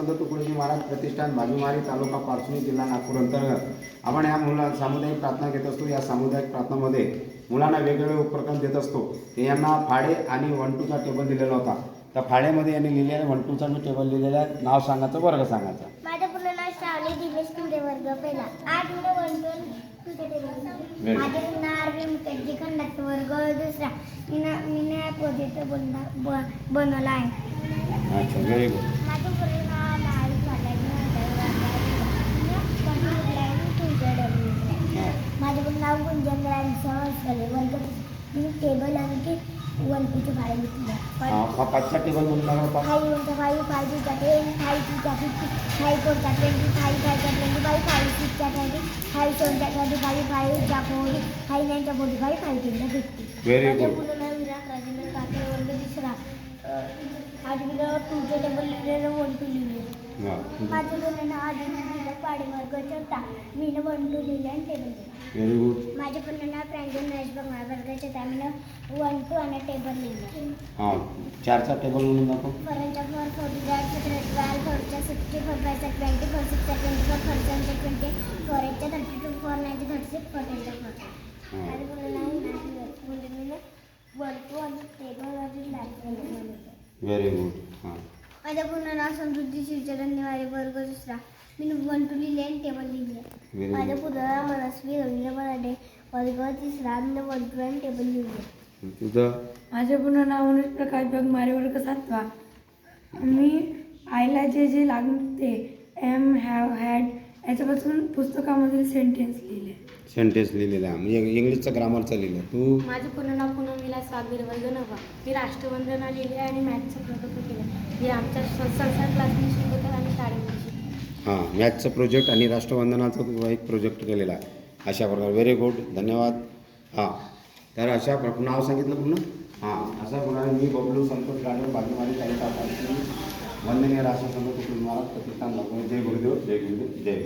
संत तुकडोजी महाराज प्रतिष्ठान भाजूमारी तालुका पारसुणी जिल्हा नागपूर अंतर्गत. आपण या मुला सामुदायिक प्रार्थना घेत असतो. या सामुदायिक प्रार्थनामध्ये मुलांना वेगवेगळे उपक्रम देत असतो. ते यांना फाडे आणि वन टूचा टेबल दिलेला होता. त्या फाड्यामध्ये यांनी लिहिलेला वन टूचा जो टेबल लिहिलेला आहे नाव सांगायचं वर्ग सांगायचा. माझं पूर्ण नाव श्रावणी दिनेश तुंडे वर्ग पहिला. आठ मुलं वंटून Very. माझे नाव अरविंद मुखर्जी खंडात वर्ग दुसरा. मी ना मी ना प्रोजेक्ट बनला ब- बनवला आहे. अच्छा व्हेरी गुड माझ्याकडून नाव गुंजन रामसवासले वर्ग मी टेबल आणि वन टूचे फाईल घेतले पाचचा टेबल म्हणून होता फाईव्ह वन फाईव्ह फाईव्ह टूचा टेन फाईव्ह टूचा फिफ्टी फाईव्ह फोरचा ट्वेंटी फाईव्ह फाईव्हचा ट्वेंटी फाईव्ह फाईव्ह सिक्सचा ट्वेंटी फाईव्ह सेवनचा ट्वेंटी फाईव्ह फाईव्हचा फोर्टी फाईव्ह नाईनचा फोर्टी फाईव्ह फाईव्ह टेनचा फिफ्टी Very माझ्या good. पूर्ण नाव विराट राजेंद्र काकडे वर्ग तिसरा मी टूचे टेबल लिहिलेलं वन टू लिहिले हा. माझं पूर्ण नाव आधी लिहिलं पाडे वर्ग चौथा मी वन टू लिहिले आणि टेबल व्हेरी गुड माझे पूर्ण नाव प्रांजल महेश बंगाळ वर्गाच्या त्यामुळे वन टू आणि टेबल लिहिलं हा. चारचा टेबल म्हणून दाखव. फॉरनच्या फोर फोर्टी जायचं थर्टी ट्वेल्व फोरच्या सिक्स्टी फोर फायचा ट्वेंटी फोर सिक्सचा ट्वेंटी फोर फोर सेवनचा ट्वेंटी फोर एटच्या थर्टी टू फोर नाईनच्या थर्टी सिक्स फोर टेनच्या फोर हा. आणि मला म्हणजे मी वन टू आणि टेबल आणि लॅपटॉप व्हेरी गुड हां. माझं पूर्ण नाव समृद्धी शिवचरण निवारे वर्ग दुसरा. मी वन टू लिहिले आणि टेबल लिहिले. व्हेरी माझं पूर्ण नाव मनस्वी रवींद्र मराठे वर्ग तिसरा मी वन टू आणि टेबल लिहिले. तुझं? माझे पूर्ण नाव अनुज प्रकाश जगमारे वर्ग सातवा. मी आईला जे जे लागते एम हॅव हॅड याच्यापासून पुस्तकामधील सेंटेन्स लिहिले. सेंटेन्स लिहिलेला. आहे म्हणजे इंग्लिशचं ग्रामरचं लिहिलं. तू? माझे पूर्ण नाव पूनम विलास वाघबीर वर्ग नवा मी राष्ट्रवंदना लिहिले आणि मॅथचं प्रोजेक्ट केलं. हे आमच्या संसार क्लासने शिकवतात आणि शाळेमध्ये शिकवतात हां मॅथचं प्रोजेक्ट आणि राष्ट्रवंदनाचं तू एक प्रोजेक्ट केलेला आहे. अशा प्रकारे. व्हेरी गुड धन्यवाद. हां. तर अशा प्र नाव सांगितलं पुन्हा हां. अशा प्रकारे मी बबलू संतोष गाडव बाजूमारी तालुका पालखी वंदनीय राष्ट्रसंत महाराज प्रतिष्ठान जय गुरुदेव. जय गुरुदेव. जय